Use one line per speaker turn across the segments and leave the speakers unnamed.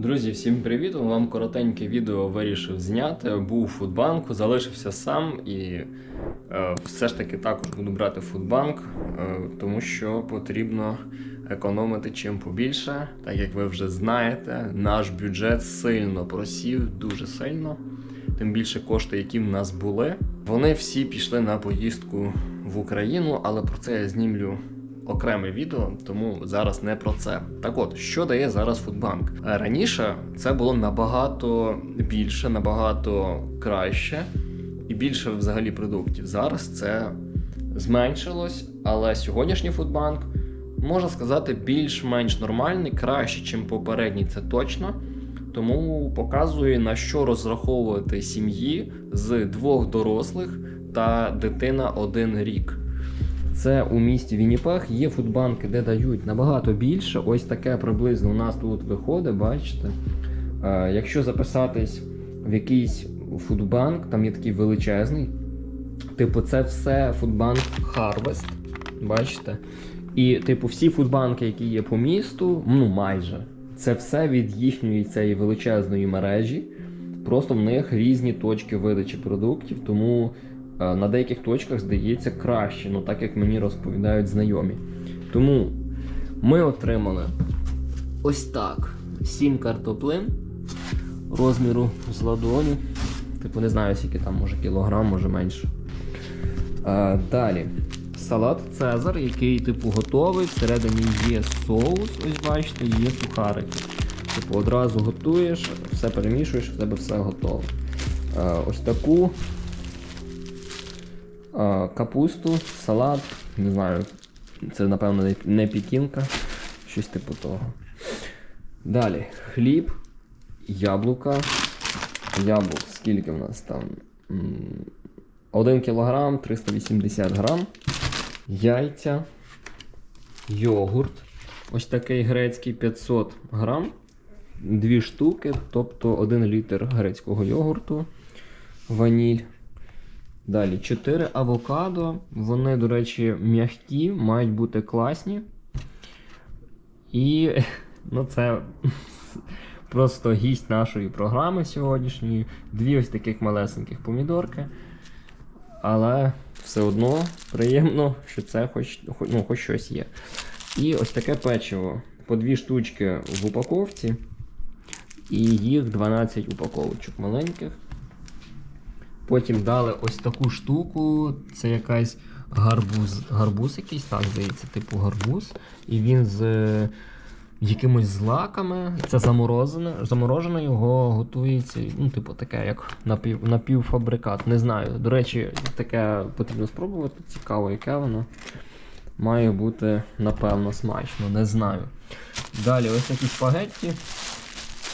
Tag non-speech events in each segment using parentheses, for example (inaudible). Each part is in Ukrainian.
Друзі, всім привіт! Вам коротеньке відео вирішив зняти. Був у Фудбанку, залишився сам і е, все ж таки також буду брати Фудбанк, е, тому що потрібно економити чим побільше. Так як ви вже знаєте, наш бюджет сильно просів, дуже сильно. Тим більше кошти, які в нас були. Вони всі пішли на поїздку в Україну, але про це я знімлю окреме відео, тому зараз не про це. Так от, що дає зараз Фудбанк? Е, Раніше це було набагато більше, набагато краще і більше взагалі продуктів. Зараз це зменшилось, але сьогоднішній Фудбанк можна сказати більш-менш нормальний, краще, ніж попередній, це точно. Тому показує на що розраховувати сім'ї з двох дорослих та дитина один рік. Це у місті Вінніпех. Є фудбанки, де дають набагато більше. Ось таке приблизно у нас тут виходить, бачите. Е, якщо записатись в якийсь фудбанк, там є такий величезний. Типу, це все фудбанк Harvest. Бачите? І, типу, всі фудбанки, які є по місту, ну майже, це все від їхньої цієї величезної мережі. Просто в них різні точки видачі продуктів, тому на деяких точках здається краще, ну так як мені розповідають знайомі. Тому ми отримали ось так: 7 картоплин розміру з ладоню. Типу, не знаю, скільки там, може кілограм, може менше. Е, далі. Салат Цезар, який, типу, готовий. Всередині є соус, ось бачите, є сухарики. Типу, одразу готуєш, все перемішуєш, в тебе все готово. Е, ось таку е, капусту, салат, не знаю, це, напевно, не- пікінка, щось типу того. Далі хліб, яблука. Яблук, скільки в нас там? 1 кілограм 380 грам. Яйця, йогурт. Ось такий грецький 500 грам. Дві штуки, тобто 1 літр грецького йогурту, ваніль. Далі 4 авокадо. Вони, до речі, м'які, мають бути класні. І (laughs) ну, це (laughs) просто гість нашої програми сьогоднішньої. Дві ось таких малесеньких помідорки. Але все одно приємно, що це хоч, ну, хоч щось є. І ось таке печиво. По дві штучки в упаковці. І їх 12 упаковочок маленьких. Потім дали ось таку штуку. Це якась гарбуз. Гарбуз якийсь, так, здається, типу гарбуз. І він з е, якимось злаками. Це. Заморожене його готується. Ну, типу, таке, як напів, напівфабрикат. Не знаю. До речі, таке потрібно спробувати. Цікаво, яке воно. Має бути, напевно, смачно, не знаю. Далі ось такі спагетті.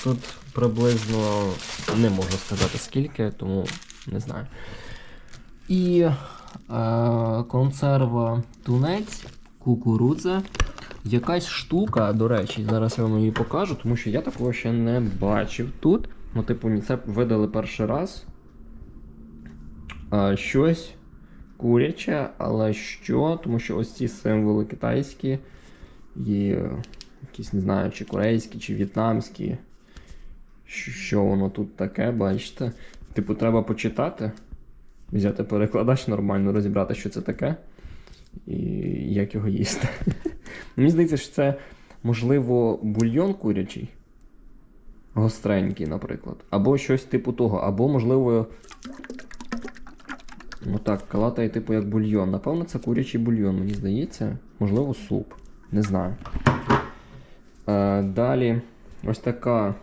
Тут приблизно не можу сказати скільки, тому не знаю. І е, консерва тунець, кукурудза. Якась штука, до речі, зараз я вам її покажу, тому що я такого ще не бачив тут. Ну, типу, це видали перший раз. Е, щось куряче, але що? Тому що ось ці символи китайські і е, якісь, не знаю, чи корейські, чи в'єтнамські. Що- воно тут таке, бачите? Типу, треба почитати, взяти перекладач нормально, розібрати, що це таке, і як його їсти. (laughs) Мені здається, що це, можливо, бульйон курячий. Гостренький, наприклад. Або щось типу того, або, можливо. Ну так, калатає, типу, як бульйон. Напевно, це курячий бульйон, мені здається. Можливо, суп. Не знаю. Е, далі, ось така,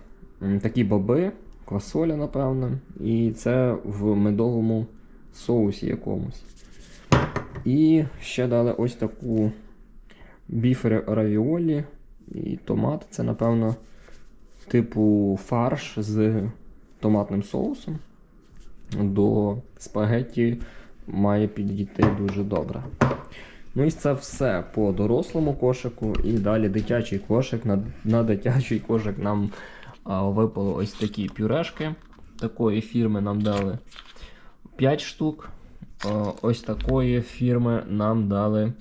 такі боби, квасоля, напевно. І це в медовому соусі якомусь. І ще дали ось таку біф равіолі і томат. Це, напевно, типу фарш з томатним соусом. До спагетті має підійти дуже добре. Ну і це все по дорослому кошику. І далі дитячий кошик. На, на дитячий кошик нам випало ось такі пюрешки. Такої фірми нам дали 5 штук. Ось такої фірми нам дали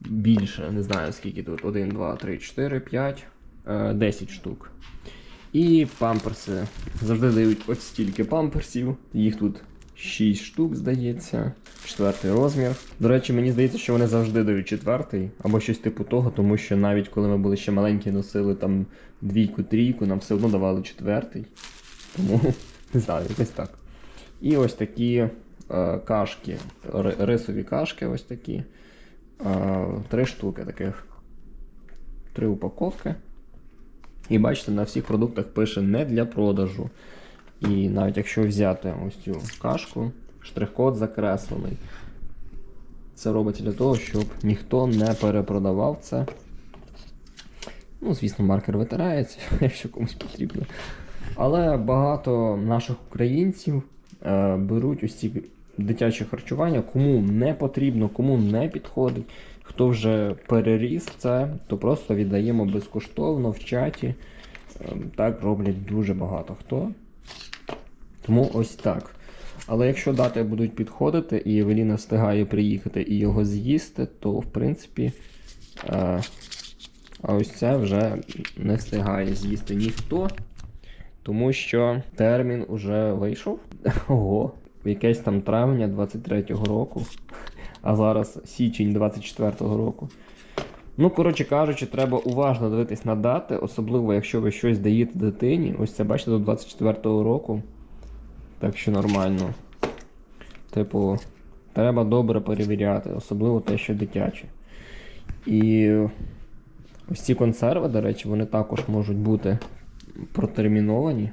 більше. Не знаю скільки тут. 1, 2, 3, 4, 5, 10 штук. І памперси. Завжди дають ось стільки памперсів. Їх тут 6 штук, здається. Четвертий розмір. До речі, мені здається, що вони завжди дають четвертий, або щось типу того, тому що навіть коли ми були ще маленькі, носили там двійку, трійку, нам все одно давали четвертий. Тому (laughs) не знаю, якось так. І ось такі е, кашки, рисові кашки, ось такі. Е, три штуки таких. Три упаковки. І бачите, на всіх продуктах пише не для продажу. І навіть якщо взяти ось цю кашку, штрих-код закреслений. Це робиться для того, щоб ніхто не перепродавав це. Ну, звісно, маркер витирається, (laughs) якщо комусь потрібно. Але багато наших українців е, беруть ось ці дитячі харчування, кому не потрібно, кому не підходить. Хто вже переріс це, то просто віддаємо безкоштовно в чаті. Е, Так роблять дуже багато хто. Тому ось так. Але якщо дати будуть підходити, і Евеліна встигає приїхати і його з'їсти, то в принципі. Е, а ось це вже не встигає з'їсти ніхто, тому що термін уже вийшов. (laughs) Ого, якесь там травня 23-го року, а зараз січень 24-го року. Ну, коротше кажучи, треба уважно дивитись на дати, особливо якщо ви щось даєте дитині. Ось це бачите до 24-го року. Так що нормально. Типу, треба добре перевіряти, особливо те, що дитяче. І ось ці консерви, до речі, вони також можуть бути протерміновані.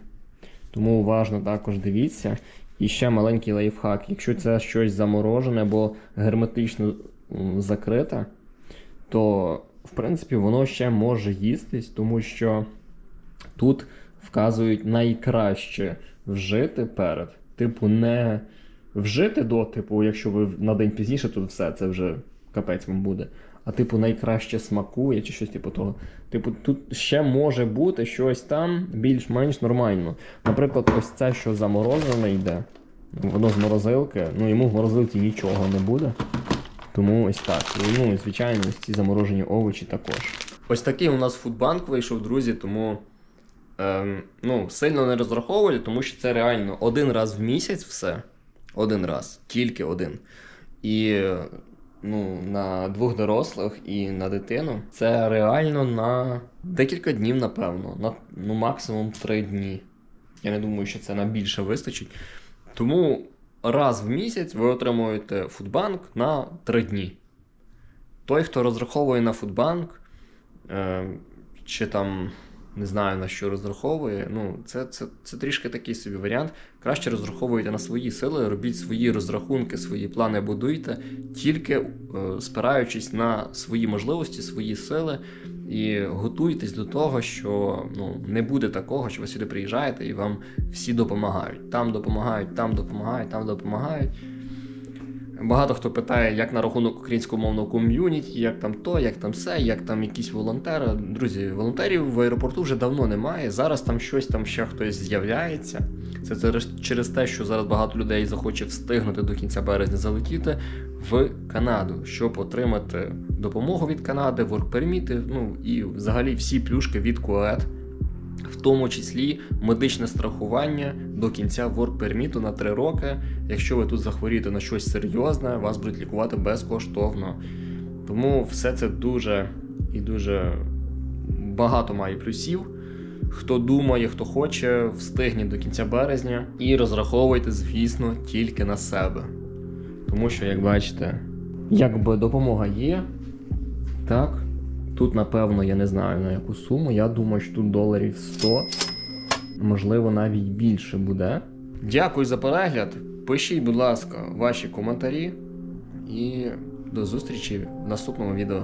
Тому уважно також дивіться. І ще маленький лайфхак. Якщо це щось заморожене або герметично закрите, то в принципі воно ще може їстись, тому що тут вказують найкраще вжити перед. Типу, не вжити до, типу, якщо ви на день пізніше, то все, це вже капець вам буде. А типу, найкраще смакує чи щось типу того. Типу, тут ще може бути щось там більш-менш нормально. Наприклад, ось це, що заморожене йде, воно з морозилки, ну йому в морозилці нічого не буде. Тому ось так. Ну, звичайно, ось ці заморожені овочі також. Ось такий у нас фудбанк вийшов, друзі, тому ем, ну, сильно не розраховую, тому що це реально один раз в місяць все. Один раз, тільки один. І ну, на двох дорослих і на дитину це реально на декілька днів, напевно. На ну, максимум три дні. Я не думаю, що це на більше вистачить. Тому раз в місяць ви отримуєте фудбанк на 3 дні. Той, хто розраховує на фудбанк, е, чи там не знаю на що розраховує, ну, це, це, це трішки такий собі варіант. Краще розраховуйте на свої сили, робіть свої розрахунки, свої плани будуйте, тільки е, спираючись на свої можливості, свої сили. І готуйтесь до того, що ну, не буде такого, що ви сюди приїжджаєте і вам всі допомагають. Там допомагають, там допомагають, там допомагають. Багато хто питає, як на рахунок українськомовного ком'юніті, як там то, як там все, як там якісь волонтери. Друзі, волонтерів в аеропорту вже давно немає. Зараз там щось там ще хтось з'являється. Це через- через те, що зараз багато людей захоче встигнути до кінця березня залетіти в Канаду, щоб отримати допомогу від Канади, воркперміти, ну і взагалі всі плюшки від КУЕТ, в тому числі медичне страхування до кінця воркперміту на 3 роки. Якщо ви тут захворієте на щось серйозне, вас будуть лікувати безкоштовно. Тому все це дуже і дуже багато має плюсів. Хто думає, хто хоче, встигніть до кінця березня і розраховуйте, звісно, тільки на себе. Тому що, як бачите, якби допомога є, так. Тут, напевно, я не знаю на яку суму. Я думаю, що тут доларів 100, можливо, навіть більше буде. Дякую за перегляд. Пишіть, будь ласка, ваші коментарі. І до зустрічі в наступному відео.